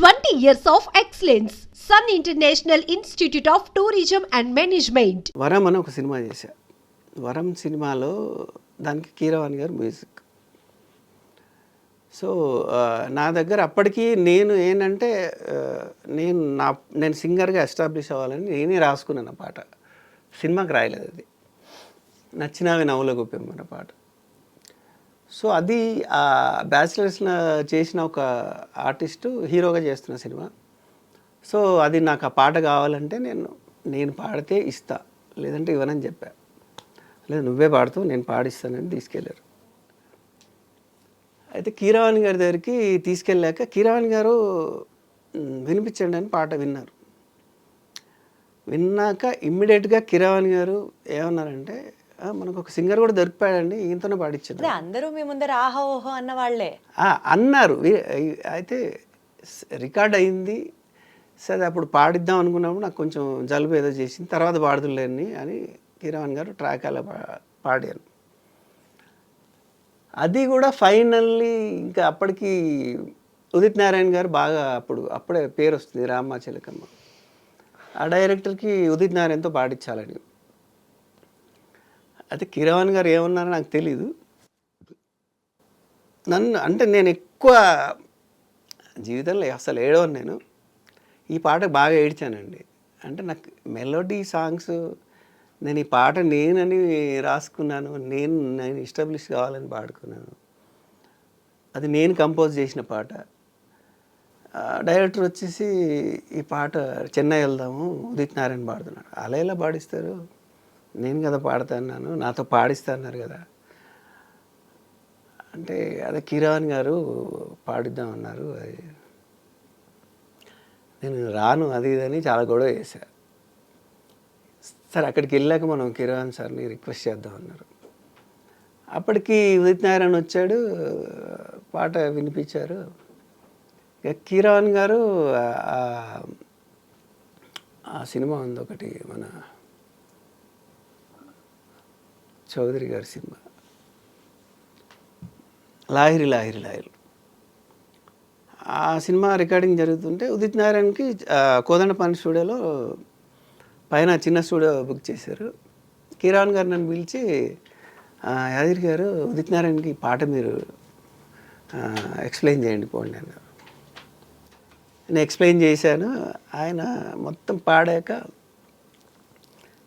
Twenty years of excellence. Sun international institute of tourism and management. వరం అని ఒక cinema చేశా. వరం సినిమాలో దానికి కీరవాణి గారు మ్యూజిక్. సో నా దగ్గర అప్పటికి నేను ఏంటంటే నేను నా నేను సింగర్గా ఎస్టాబ్లిష్ అవ్వాలని నేనే రాసుకున్నాను ఆ పాట. సినిమాకి రాయలేదు అది. నచ్చినవి నవ్వుల గొప్పెమ్మన్న పాట. సో అది ఆ బ్యాచిలర్స్లో చేసిన ఒక ఆర్టిస్టు హీరోగా చేస్తున్న సినిమా. సో అది నాకు ఆ పాట కావాలంటే నేను నేను పాడితే ఇస్తా. లేదంటే ఇవ్వనని చెప్పా. లేదు నువ్వే పాడుతూ నేను పాడిస్తానని తీసుకెళ్ళారు అయితే కీరవాణి గారి దగ్గరికి తీసుకెళ్ళాక కీరవాణి గారు వినిపించండి అని పాట విన్నారు. విన్నాక ఇమ్మీడియట్గా కిరవాణి గారు ఏమన్నారంటే మనకు ఒక సింగర్ కూడా దొరికిపోయాడండి ఈయనతోనే పాడించాడు అదే అందరూ మీ ముందర ఆహా ఓహో అన్న వాళ్ళే. అన్నారు. అయితే రికార్డ్ అయింది. సరే అప్పుడు పాడిద్దాం అనుకున్నప్పుడు నాకు కొంచెం జలుబు ఏదో చేసింది. తర్వాత పాడుతులేని అని కిరవాణి గారు ట్రాక్ అలా పా- పాడారు. అది కూడా ఫైనల్లీ ఇంకా అప్పటికి ఉదిత్ నారాయణ గారు బాగా అప్పుడు అప్పుడే పేరు వస్తుంది రామ్మ చిలకమ్మ. ఆ డైరెక్టర్కి ఉదిత్ నారాయణతో పాడించాలని అయితే కిరవాణి గారు ఏమన్నారో నాకు తెలీదు. నన్ను అంటే నేను ఎక్కువ జీవితంలో అసలు ఏడవను నేను. ఈ పాట బాగా ఏడ్చానండి. అంటే నాకు మెలోడీ సాంగ్స్ నేను ఈ పాట నేనని రాసుకున్నాను నేను నేను ఎస్టాబ్లిష్ కావాలని పాడుకున్నాను. అది నేను కంపోజ్ చేసిన పాట. డైరెక్టర్ వచ్చేసి ఈ పాట చెన్నై వెళ్దాము ఉదిత్ నారాయణ పాడుతున్నాడు. అలా ఎలా పాడిస్తారు? నేను కదా పాడుతాను నాతో పాడిస్తా అన్నారు కదా. అంటే అదే కిరాన్ గారు పాడిద్దాం అన్నారు. అది నేను రాను అది ఇది అని చాలా గొడవ చేశా. సరే అక్కడికి వెళ్ళాక మనం కిరాన్ సార్ని రిక్వెస్ట్ చేద్దాం అన్నారు. అప్పటికి ఉదిత్ నారాయణ వచ్చాడు పాట వినిపించారు. ఇక కిరాన్ గారు ఆ సినిమా ఉంది ఒకటి మన చౌదరి గారి సినిమా. లాహిరి లాహిరి లాహిరి. ఆ సినిమా రికార్డింగ్ జరుగుతుంటే ఉదిత్ నారాయణకి కోదండపాని స్టూడియోలో పైన చిన్న స్టూడియో బుక్ చేశారు. కిరాణ్ గారు నన్ను పిలిచి "ఆ, యాదగిరి గారు ఉదిత్ నారాయణకి ఈ పాట మీరు ఎక్స్ప్లెయిన్ చేయండి పోండి అన్నారు. నేను ఎక్స్ప్లెయిన్ చేశాను. ఆయన మొత్తం పాడాక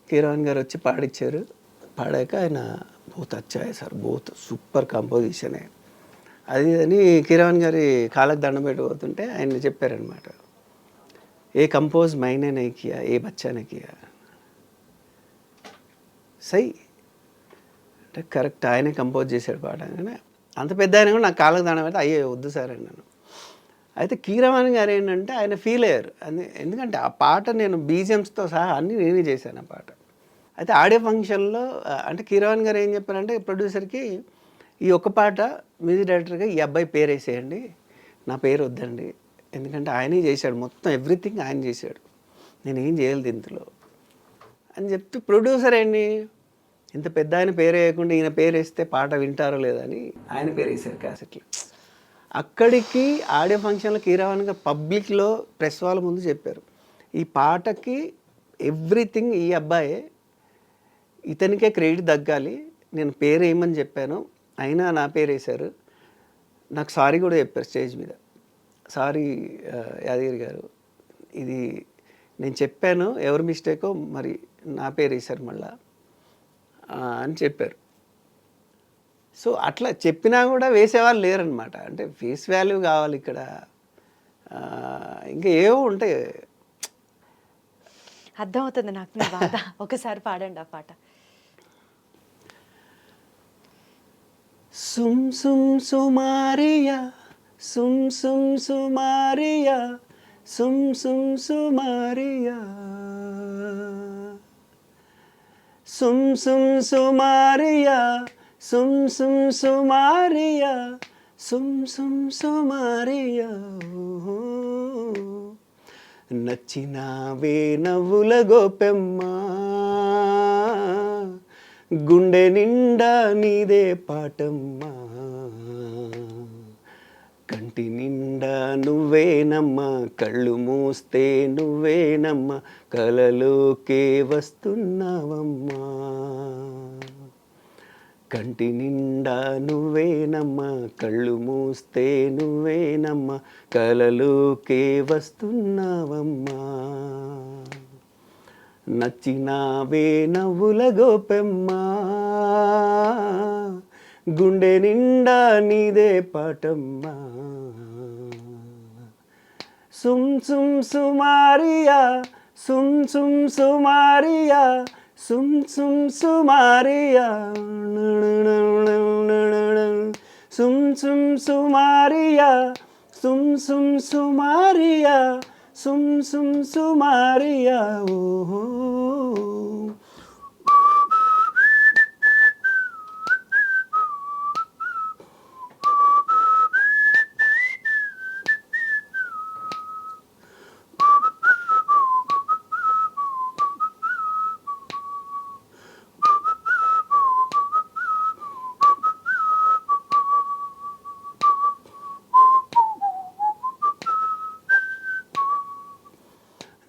కిరాణ్ గారు వచ్చి పాడిచ్చారు. పాడాక ఆయన బూత్ అచ్చా సార్ బూత్ సూపర్ కంపోజిషన్. అది అని కిరాన్ గారి కాళ్ళకు దండం పెట్టబోతుంటే ఆయన చెప్పారనమాట ఏ కంపోజ్ మైనే నైకియా ఏ బచ్చానే కియా. సై అంటే కరెక్ట్ ఆయనే కంపోజ్ చేశాడు పాట. అంత పెద్ద ఆయన కూడా నాకు కాళ్ళకు దండం పెడితే అయ్యే వద్దు సార్ అన్నాను. అయితే కీరవాణి గారు ఏంటంటే ఆయన ఫీల్ అయ్యారు. అందు ఎందుకంటే ఆ పాట నేను బీజిఎమ్స్తో సహా అన్నీ నేనే చేశాను ఆ పాట. అయితే ఆడియో ఫంక్షన్లో అంటే కీరవాణి గారు ఏం చెప్పారంటే ప్రొడ్యూసర్కి ఈ ఒక్క పాట మ్యూజిక్ డైరెక్టర్గా ఈ అబ్బాయి పేరు వేసేయండి నా పేరు వద్దండి. ఎందుకంటే ఆయనే చేశాడు మొత్తం ఎవ్రీథింగ్ ఆయన చేశాడు. నేను ఏం చేయాలి దీంట్లో అని చెప్తే ప్రొడ్యూసర్ ఏంటి? ఇంత పెద్ద ఆయన పేరు వేయకుండా ఈయన పేరు వేస్తే పాట వింటారో లేదని ఆయన పేరు వేశారు క్యాసెట్లు. అక్కడికి ఆడియో ఫంక్షన్లో కీరవాణి గారు పబ్లిక్లో ప్రెస్ వాళ్ళ ముందు చెప్పారు. ఈ పాటకి ఎవ్రీథింగ్ ఈ అబ్బాయే ఇతనికే క్రెడిట్ తగ్గాలి నేను పేరు ఏమని చెప్పాను. అయినా నా పేరు వేశారు నాకు సారీ కూడా చెప్పారు స్టేజ్ మీద. సారీ యాదగిరి గారు ఇది నేను చెప్పాను. ఎవరి మిస్టేకో మరి నా పేరు వేశారు మళ్ళా అని చెప్పారు. సో అట్లా చెప్పినా కూడా వేసేవాళ్ళు లేరనమాట అంటే ఫేస్ వాల్యూ కావాలి ఇక్కడ. ఇంకా ఏవో ఉంటాయి. అర్థమవుతుంది నాకు ఒకసారి పాడండి ఆ పాట. సుమ్ సుమ్ సుమారియా సుమ్ సుమ్ సుమారియా సుమ్ సుమ్ సుమారియా. సుమ్ సుమ్ సుమారియా సుమ్ సుమ్ సుమారియా సుమ్ సుమ్ సుమారియా. నచ్చినావే నవ్వుల గోపెమ్మా. గుండె నిండా నీదే పాటమ్మా. కంటి నిండా నువ్వేనమ్మా కళ్ళు మూస్తే నువ్వేనమ్మా కలలోకే వస్తున్నావమ్మా. కంటి నిండా నువ్వేనమ్మా కళ్ళు మూస్తే నువ్వేనమ్మా కలలోకే వస్తున్నావమ్మా. నచ్చినావే నవ్వుల గోపెమ్మా గుండె నిండా నీదే పాటమ్మా సుమ్ సుమ్ సుమారియా సుమ్ సుమ్ సుమారియా సుమ్ సుమ్ సుమారియా సుమ్ సుమ్ సుమారియా సుమ్ సుమ్ సుమారియా సుమ్ సుమ్ సుమారియా ఓహో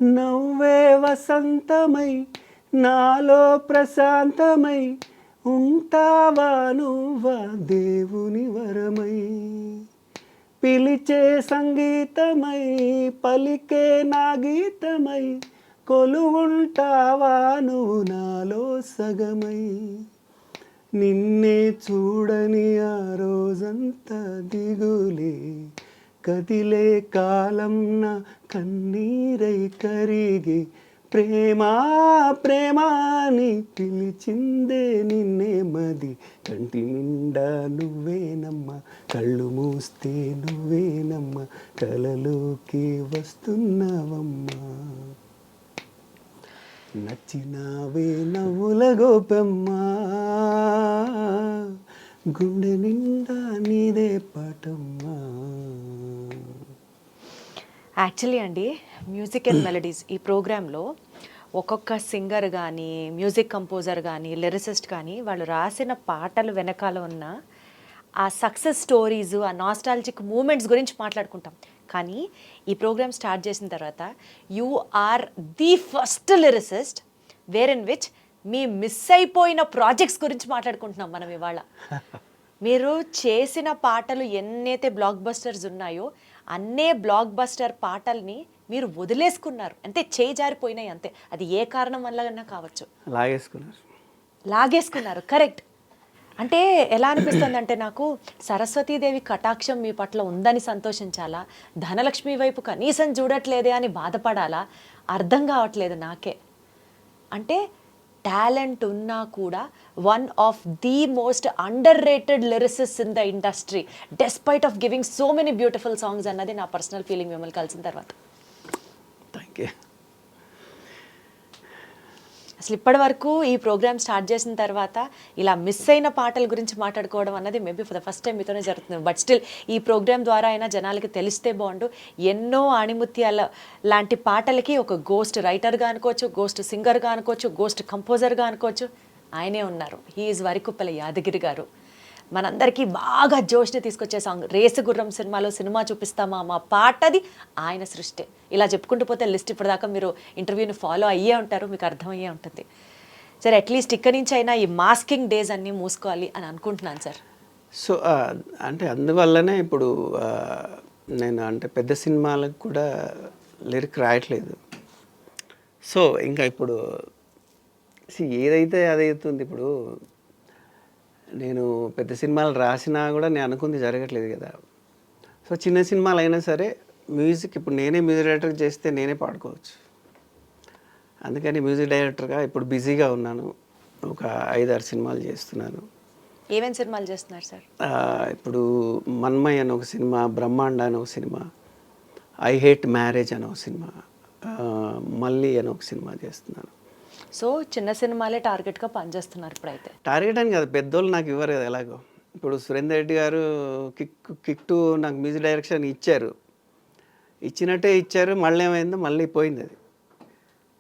నవ్వే వసంతమై నాలో ప్రశాంతమై ఉంటావా నువ్వా దేవుని వరమై? పిలిచే సంగీతమై పలికే నా గీతమై కొలువుంటావా నువ్వు నాలో సగమై? నిన్నే చూడని ఆ రోజంతా దిగులే కదిలే కాలం నా కన్నీరై కరిగి ప్రేమా ప్రేమాని పిలిచిందే నిన్నే మది. కంటి నిండా నువ్వేనమ్మా కళ్ళు మూస్తే నువ్వేనమ్మా కలలోకి వస్తున్నావమ్మా. నచ్చినావే నవ్వుల గోపమ్మా గుండె నిండా నీదే పాటమ్మా యాక్చువల్లీ అండి మ్యూజిక్ అండ్ మెలడీస్ ఈ ప్రోగ్రాంలో ఒక్కొక్క సింగర్ కానీ మ్యూజిక్ కంపోజర్ కానీ లిరిసిస్ట్ కానీ వాళ్ళు రాసిన పాటలు వెనకాల ఉన్న ఆ సక్సెస్ స్టోరీస్ ఆ నాస్టాలజిక్ మూమెంట్స్ గురించి మాట్లాడుకుంటాం. కానీ ఈ ప్రోగ్రామ్ స్టార్ట్ చేసిన తర్వాత you are the first lyricist where in which me miss అయిపోయిన ప్రాజెక్ట్స్ గురించి మాట్లాడుకుంటున్నాం మనం ఇవాళ. మీరు చేసిన పాటలు ఎన్నైతే బ్లాక్ బస్టర్స్ ఉన్నాయో అన్నే బ్లాక్ బస్టర్ పాటల్ని మీరు వదిలేసుకున్నారు. అంతే చేయి జారిపోయినాయి అంతే. అది ఏ కారణం వల్ల కావచ్చు. లాగేసుకున్నారు. లాగేసుకున్నారు. కరెక్ట్. అంటే ఎలా అనిపిస్తుంది అంటే నాకు సరస్వతీదేవి కటాక్షం మీ పట్ల ఉందని సంతోషించాలా? ధనలక్ష్మి వైపు కనీసం చూడట్లేదే అని బాధపడాలా? అర్థం కావట్లేదు నాకే. అంటే టాలెంట్ ఉన్నా కూడా one of the most under rated lyricist in the industry despite of giving so many beautiful songs అన్నది నా పర్సనల్ ఫీలింగ్ మిమ్మల్ని కలిసిన తర్వాత. థ్యాంక్ యూ అసలు ఇప్పటి వరకు ఈ ప్రోగ్రామ్ స్టార్ట్ చేసిన తర్వాత ఇలా మిస్ అయిన పాటల గురించి మాట్లాడుకోవడం అన్నది maybe for the first time మీతోనే జరుగుతుంది. బట్ స్టిల్ ఈ ప్రోగ్రామ్ ద్వారా అయినా జనాలకి తెలిస్తే బాగుండు. ఎన్నో ఆణిముత్యాల లాంటి పాటలకి ఒక గోస్ట్ రైటర్గా అనుకోవచ్చు గోస్ట్ సింగర్గా అనుకోవచ్చు గోస్ట్ కంపోజర్గా అనుకోవచ్చు. ఆయనే ఉన్నారు. హీఈస్ వరికుప్పల యాదగిరి గారు. మనందరికీ బాగా జోష్ని తీసుకొచ్చే సాంగ్. రేసు గుర్రం సినిమాలో సినిమా చూపిస్తామా మా పాటది ఆయన సృష్టి. ఇలా చెప్పుకుంటూ పోతే లిస్ట్ ఇప్పటిదాకా మీరు ఇంటర్వ్యూని ఫాలో అయ్యే ఉంటారు మీకు అర్థమయ్యే ఉంటుంది. సరే అట్లీస్ట్ ఇక్కడి నుంచి అయినా ఈ మాస్కింగ్ డేస్ అన్నీ మూసుకోవాలి అని అనుకుంటున్నాను సార్. సో అంటే అందువల్లనే ఇప్పుడు నేను అంటే పెద్ద సినిమాలకు కూడా లిరిక్ రాయట్లేదు. సో ఇంకా ఇప్పుడు ఏదైతే అదైతుంది ఇప్పుడు నేను పెద్ద సినిమాలు రాసినా కూడా నేను అనుకుంది జరగట్లేదు కదా. సో చిన్న సినిమాలు అయినా సరే మ్యూజిక్ ఇప్పుడు నేనే మ్యూజిక్ డైరెక్టర్ చేస్తే నేనే పాడుకోవచ్చు. అందుకని మ్యూజిక్ డైరెక్టర్గా ఇప్పుడు బిజీగా ఉన్నాను. ఒక ఐదారు సినిమాలు చేస్తున్నాను. ఏమేమి సినిమాలు చేస్తున్నారు సార్? ఇప్పుడు మన్మయ్ అని ఒక సినిమా బ్రహ్మాండ అని ఒక సినిమా ఐ హేట్ మ్యారేజ్ అని ఒక సినిమా మళ్ళీ అని ఒక సినిమా చేస్తున్నాను. సో చిన్న సినిమాలే టార్గెట్గా పనిచేస్తున్నారు ఇప్పుడైతే. టార్గెట్ అని కాదు పెద్దోళ్ళు నాకు ఇవ్వరు కదా ఎలాగో. ఇప్పుడు సురేందర్ రెడ్డి గారు కిక్ కిక్ టు నాకు మ్యూజిక్ డైరెక్షన్ ఇచ్చారు. ఇచ్చినట్టే ఇచ్చారు మళ్ళీ ఏమైందో మళ్ళీ పోయింది అది.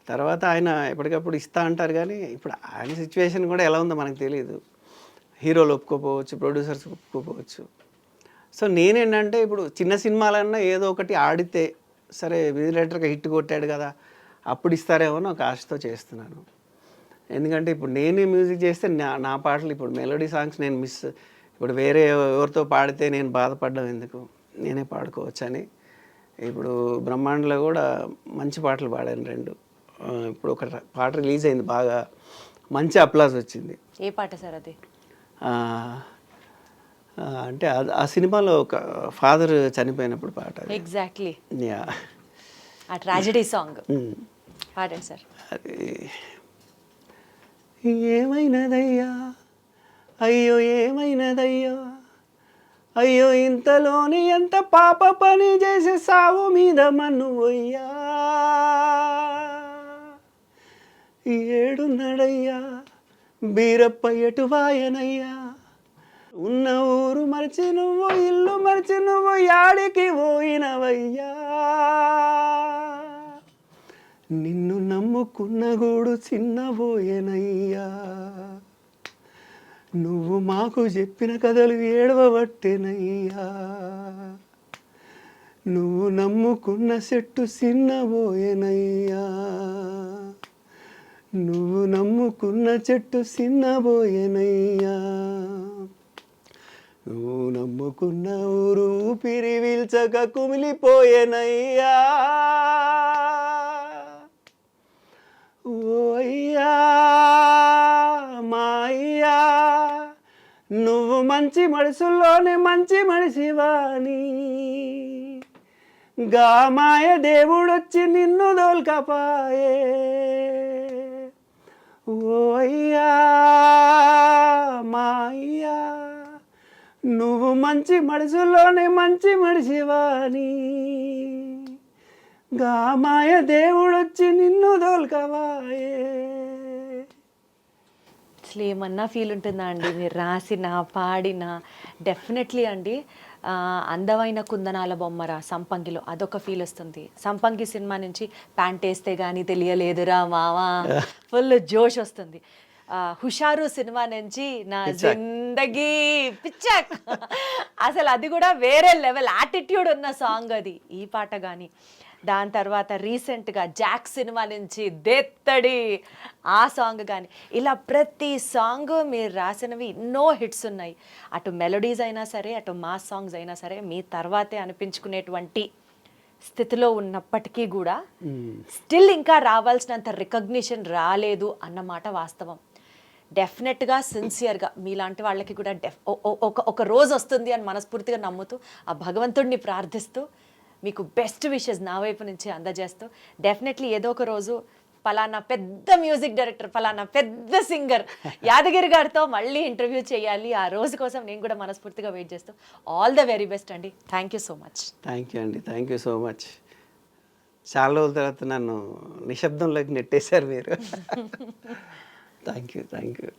తర్వాత ఆయన ఎప్పటికప్పుడు ఇస్తా అంటారు కానీ ఇప్పుడు ఆయన సిచ్యువేషన్ కూడా ఎలా ఉందో మనకు తెలియదు హీరోలు ఒప్పుకోపోవచ్చు ప్రొడ్యూసర్స్ ఒప్పుకోపోవచ్చు. సో నేనేంటంటే ఇప్పుడు చిన్న సినిమాలన్నా ఏదో ఒకటి ఆడితే సరే విజిలేటర్గా హిట్ కొట్టాడు కదా అప్పుడు ఇస్తారేమో ఒక ఆశతో చేస్తున్నాను. ఎందుకంటే ఇప్పుడు నేనే మ్యూజిక్ చేస్తే నా నా పాటలు ఇప్పుడు మెలోడీ సాంగ్స్ నేను మిస్ ఇప్పుడు వేరే ఎవరితో పాడితే నేను బాధపడ్డం ఎందుకు? నేనే పాడుకోవచ్చని. ఇప్పుడు బ్రహ్మాండలో కూడా మంచి పాటలు పాడాను రెండు. ఇప్పుడు ఒక పాట రిలీజ్ అయింది బాగా. మంచి అప్లాస్ వచ్చింది. ఏ పాట సార్ అది? అంటే ఆ సినిమాలో ఒక ఫాదర్ చనిపోయినప్పుడు పాట. ఎగ్జాక్ట్లీ. యా. ఆ ట్రాజడీ సాంగ్. పాడండి సార్ అది ఏమైనదయ్యా అయ్యో ఏమైనదయ్యో? అయ్యో ఇంతలోని ఎంత పాప పని చేసే సావు మీద మన్ను పోయ్యా ఏడున్నాడయ్యా? బీరప్ప ఎటువాయనయ్యా ఉన్న ఊరు మరిచి నువ్వు ఇల్లు మరిచి నువ్వు యాడికి పోయినవయ్యా? నిన్ను నమ్ముకున్న గూడు చిన్నబోయేనయ్యా. నువ్వు మాకు చెప్పిన కథలు ఏడవబట్టేనయ్యా. నువ్వు నమ్ముకున్న చెట్టు చిన్నబోయేనయ్యా. నువ్వు నమ్ముకున్న చెట్టు చిన్నబోయేనయ్యా. నువ్వు నమ్ముకున్న ఊరు ఊపిరి వీల్చక కుమిలిపోయేనయ్యా. ఓ అయ్యా నువ్వు మంచి మనసులోనే మంచి మనిషివాని గామాయ దేవుడొచ్చి నిన్ను దోల్కపాయే. ఓ అయ్యా నువ్వు మంచి మనసులోనే మంచి మనిషివాని గామాయ దేవుడొచ్చి నిన్ను దోల్కవా అసలు ఏమన్నా ఫీల్ ఉంటుందా అండి? మీరు రాసిన పాడిన? డెఫినెట్లీ అండి. అందమైన కుందనాల బొమ్మరా సంపంగిలో అదొక ఫీల్ వస్తుంది. సంపంగి సినిమా నుంచి ప్యాంట్ వేస్తే కానీ తెలియలేదురా మావా. ఫుల్ జోష్ వస్తుంది. హుషారు సినిమా నుంచి నా జిందగీ పిచ్చక్. అసలు అది కూడా వేరే లెవెల్ యాటిట్యూడ్ ఉన్న సాంగ్ అది. ఈ పాట కానీ దాని తర్వాత రీసెంట్గా జాక్ సినిమా నుంచి దేత్తడి. ఆ సాంగ్ కానీ ఇలా ప్రతి సాంగ్ మీరు రాసినవి ఎన్నో హిట్స్ ఉన్నాయి. అటు మెలోడీస్ అయినా సరే అటు మాస్ సాంగ్స్ అయినా సరే మీ తర్వాతే అనిపించుకునేటువంటి స్థితిలో ఉన్నప్పటికీ కూడా స్టిల్ ఇంకా రావాల్సినంత రికగ్నిషన్ రాలేదు అన్నమాట వాస్తవం. డెఫినెట్గా సిన్సియర్గా మీలాంటి వాళ్ళకి కూడా డెఫ్ ఒక ఒక రోజు వస్తుంది అని మనస్ఫూర్తిగా నమ్ముతూ ఆ భగవంతుడిని ప్రార్థిస్తూ మీకు బెస్ట్ విషెస్ నా వైపు నుంచి అందజేస్తూ డెఫినెట్లీ ఏదో ఒక రోజు పలానా పెద్ద మ్యూజిక్ డైరెక్టర్ పలానా పెద్ద సింగర్ యాదగిరి గారితో మళ్ళీ ఇంటర్వ్యూ చేయాలి. ఆ రోజు కోసం నేను కూడా మనస్ఫూర్తిగా వెయిట్ చేస్తూ ఆల్ ద వెరీ బెస్ట్ అండి. Thank you so much thank you అండి. థ్యాంక్ యూ సో మచ్ చాలా రోజుల తర్వాత నన్ను నిశ్శబ్దంలోకి నెట్టేశారు మీరు. Thank you thank you